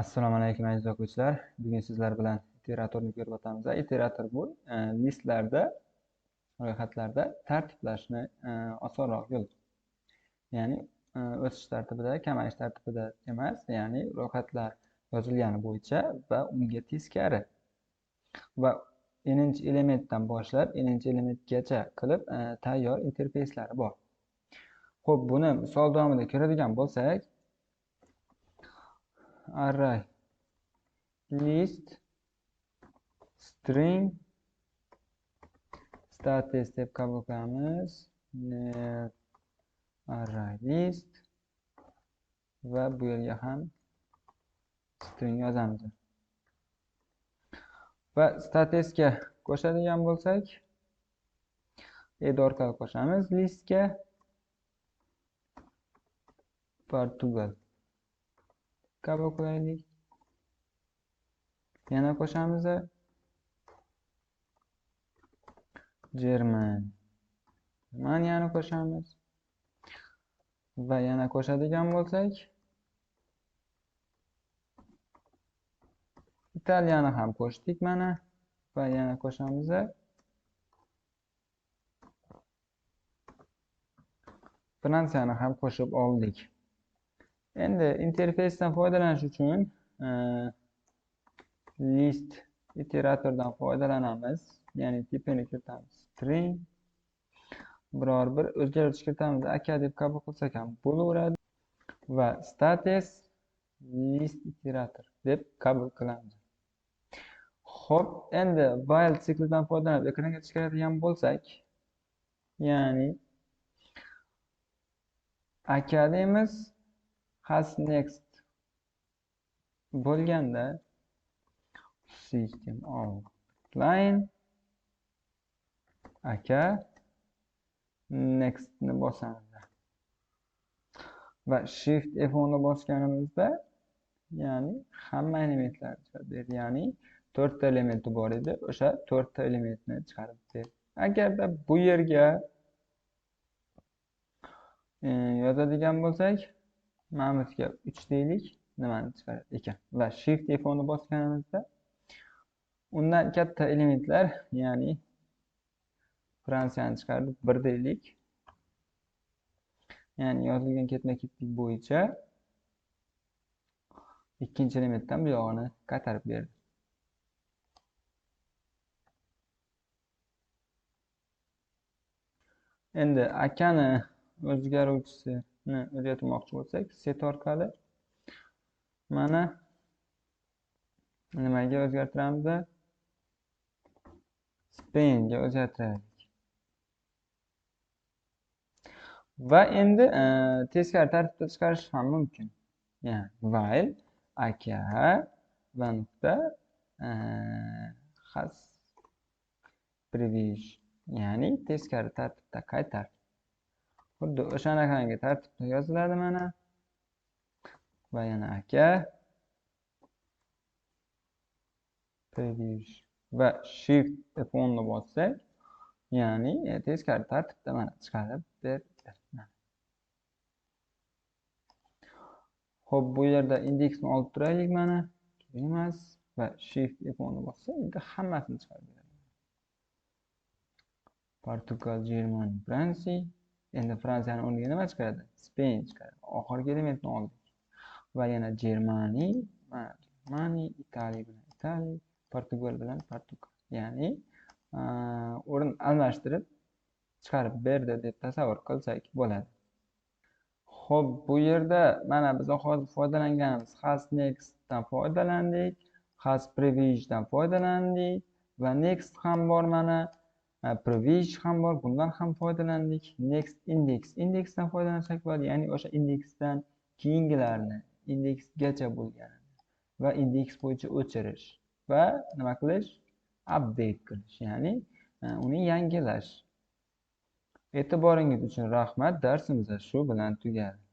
Assalomu alaykum aziz o'quvchilar. Bugun sizlar bilan iteratorni ko'rib o'tamiz. Iterator bu e, listlarda, ro'yxatlarda tartiblashni e, osonroq yo'l Ya'ni e, o'sish tartibida, kamayish tartibida emas, ya'ni ro'yxatlar yozilgani bo'yicha va unga teskari. Va n'inchi elementdan boshlab n'inchi elementgacha qilib e, tayyor interfeyslari bor. Xo'p, buni misol davomida ko'radigan bo'lsak, array list string status deb qabul qilamiz. Array list. Va bu yerga ham string yozamiz. Va statusga qo'shadigan bo'lsak ed orqali qo'shamiz listga. Portugal. Kabi qilaylik yana qo'shamiz german. Germaniyani qo'shamiz va yana qo'shadigan bo'lsak italiyani ham qo'shdik mana va yana qo'shamiz fransiyani ham qo'shib oldik endi interfeysdan foydalanish uchun e, list iteratordan foydalanamiz ya'ni tipini kiritamiz string biror bir o'zgartirish kiritamiz aka deb qabul qilsak ham bo'laveradi. Va status list iterator deb qabul qilamiz. Ho'p endi while siklidan foydalanib ekranga chiqaradigan bo'lsak ya'ni aka deymiz. Has next bo'lganda system out line aka next ni bosamiz va shift f10 ni bosganimizda ya'ni hamma elementlar chiqarib berdi ya'ni to'rtta elementi bor edi o'sha to'rtta elementni chiqarib berdi agarda bu yerga e, yozadigan bo'lsak mana bizga uch deylik nimani chiqarar ekan. Va shift f ni bosganimizda undan katta elementlar ya'ni fransiyani chiqardik bir deylik ya'ni yozilgan ketma ketlik bo'yicha ikkinchi elementdan bu yog'ini qaytarib berdi. Endi akani o'zgaruvchisi ni o'rgatmoqchi bo'lsak set orqali mana nimaga o'zgartiramiz spainga o'zgartiraylik va endi e, teskari tartibda chiqarish ham mumkin. Ya'ni while aka va nuqta e, has privish ya'ni teskari tartibda qaytar xuddi o'shanaqangi tartibda yoziladi mana. Va yana aka. Previous. Va shift f ni bossak ya'ni teskari tartibda mana chiqarib berdi ho'p bu yerda indeksni olib turaylik mana. Kerak emas. Va shift f ni bossak endi hammasini chiqarib beradi portugal german fransiya. Endi fransiyani o'rniga nima chiqadi spain chiqadi oxirgi elementni oldik va yana germani germani italiya bilan italiya portugal bilan portugal. Ya'ni o'rin almashtirib chiqarib berdi deb tasavvur qilsak bo'ladi. Ho'p bu yerda mana biz hozir foydalanganimiz has nextdan foydalandik has previewdan foydalandik va next ham bor mana. Prevish ham bor bundan ham foydalandik. Next index. Indeksdan foydalansak bo'ladi ya'ni o'sha indeksdan keyingilarni indeksgacha bo'lgan va indeks bo'yicha o'chirish va nima qilish? Update qilish ya'ni uni yangilash. E'tiboringiz uchun rahmat. Darsimiz shu bilan tugadi.